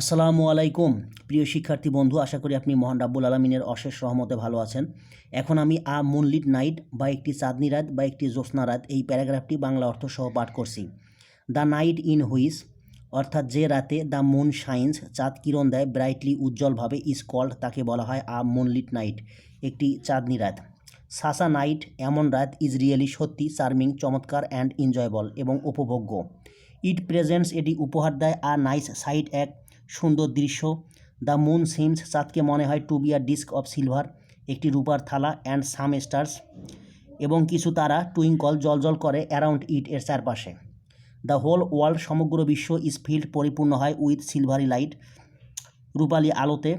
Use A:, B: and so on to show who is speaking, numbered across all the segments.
A: আসসালামু আলাইকুম, প্রিয় শিক্ষার্থী বন্ধু, আশা করি আপনি মহান রাব্বুল আলমিনের অশেষ সহমতে ভালো আছেন। এখন আমি আ মুনলিট নাইট বা একটি চাঁদনি রাত বা একটি জ্যোৎস্না রাত এই প্যারাগ্রাফটি বাংলা অর্থ সহ পাঠ করছি। দ্য নাইট ইন হুইস, অর্থাৎ যে রাতে দ্য মুন শাইন্স, চাঁদ কিরণ দেয়, ব্রাইটলি উজ্জ্বলভাবে ইজ কল্ড, তাকে বলা হয় আ মুনলিট নাইট, একটি চাঁদনি রাত। সাসা নাইট এমন রাত ইজ রিয়েলি সত্যি, চার্মিং, চমৎকার অ্যান্ড এনজয়েবল এবং উপভোগ্য। ইট প্রেজেন্টস, এটি উপহার দেয় আ নাইস সাইট এক সুন্দর দৃশ্য। দ্য মুন সিমস চাঁদকে মনে হয় to be a disc of silver একটি রূপার থালা অ্যান্ড সাম স্টার্স এবং কিছু তারা টুইঙ্কল জলজল করে অ্যারাউন্ড ইট এর চারপাশে। দ্য হোল ওয়ার্ল্ড সমগ্র বিশ্ব ইজ ফিল্ড পরিপূর্ণ হয় উইথ সিলভারি লাইট রূপালি আলোতে।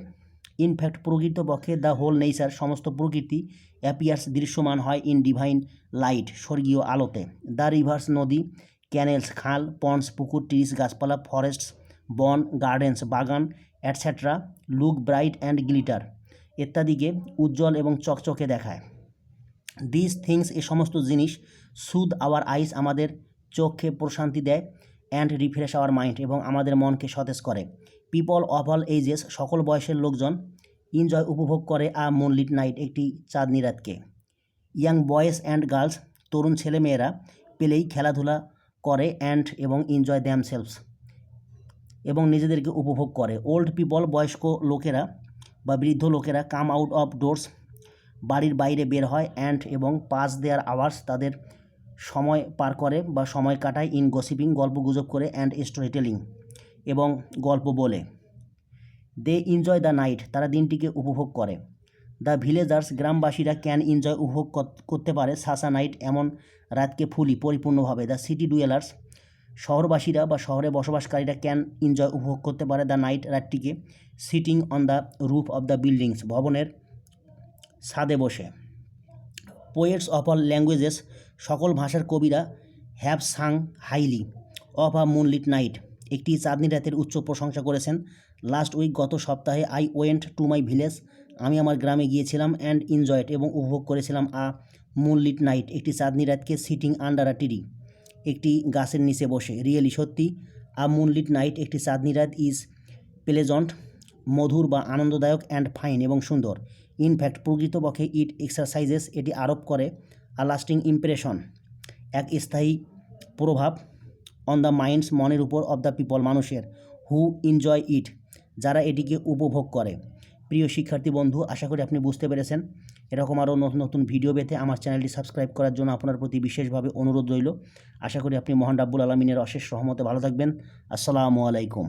A: ইনফ্যাক্ট প্রকৃতপক্ষে দ্য হোল নেচার সমস্ত প্রকৃতি অ্যাপিয়ার্স দৃশ্যমান হয় ইন ডিভাইন লাইট স্বর্গীয় আলোতে। দ্য রিভার্স নদী ক্যানেলস খাল পন্ডস পুকুর ট্রিস গাছপালা ফরেস্টস বন, গার্ডেন্স, বাগান etcetera look bright and glitter ইত্যাদিকে উজ্জ্বল এবং চকচকে দেখায়। দিস থিংস এ সমস্ত জিনিস সুদ আওয়ার আইস আমাদের চোখে প্রশান্তি দেয় অ্যান্ড রিফ্রেশ আওয়ার মাইন্ড এবং আমাদের মনকে সতেজ করে। পিপল অফ অল এজেস সকল বয়সের লোকজন এনজয় উপভোগ করে আ মুনলিট নাইট একটি চাঁদনি রাতকে। ইয়াং বয়েজ অ্যান্ড গার্লস তরুণ ছেলেমেয়েরা পেলেই খেলাধুলা করে অ্যান্ড এবং এনজয় দ্যাম সেলফস এবং নিজেদেরকে উপভোগ করে। ওল্ড পিপল বয়স্ক লোকেরা বা বৃদ্ধ লোকেরা কাম আউট অফ ডোরস বাড়ির বাইরে বের হয় অ্যান্ড এবং পাস দেয়ার আওয়ার্স তাদের সময় পার করে বা সময় কাটায় ইন গসিপিং গল্প গুজব করে অ্যান্ড স্টোরি টেলিং এবং গল্প বলে। দে এনজয় দ্য নাইট তারা দিনটিকে উপভোগ করে। দ্য ভিলেজার্স গ্রামবাসীরা ক্যান এনজয় উপভোগ করতে পারে, সাসা নাইট এমন রাতকে ফুলি, পরিপূর্ণভাবে। দ্য সিটি ডুয়েলার্স শহরবাসীরা বা শহরে বসবাসকারীরা ক্যান এনজয় উপভোগ করতে পারে the night রাতটিকে? Sitting on the roof of the buildings ভবনের ছাদে বসে। পোয়েটস অফ অল ল্যাঙ্গুয়েজেস, সকল ভাষার কবিরা have sung highly of a moonlit night. একটি চাঁদনি রাতের উচ্চ প্রশংসা করেছেন, লাস্ট উইক গত সপ্তাহে I went to my village. আমি আমার গ্রামে গিয়েছিলাম অ্যান্ড এনজয়েড এবং উপভোগ করেছিলাম আ মুনলিট নাইট। একটি চাঁদনি রাতকে সিটিং আন্ডার আ টিরি একটি গাছের নিচে বসে। রিয়েলি, সত্যি? আ মুনলিট নাইট একটি চাঁদনি রাত ইজ প্লেজন্ট, মধুর বা আনন্দদায়ক অ্যান্ড ফাইন এবং সুন্দর। ইনফ্যাক্ট প্রকৃতপক্ষে ইট এক্সারসাইজেস, এটি আরোপ করে আ লাস্টিং ইমপ্রেশন, এক স্থায়ী প্রভাব অন দ্য মাইন্ডস মনের উপর অব দ্য পিপল, মানুষের, হু এনজয় ইট, যারা এটিকে উপভোগ করে। প্রিয় শিক্ষার্থী বন্ধু, আশা করি আপনি বুঝতে পেরেছেন। এরকম আরও নতুন নতুন ভিডিও পেতে আমার চ্যানেলটি সাবস্ক্রাইব করার জন্য আপনার প্রতি বিশেষভাবে অনুরোধ রইল। আশা করি আপনি মহান রাব্বুল আলমিনের অশেষ সহমতে ভালো থাকবেন। আসসালামু আলাইকুম।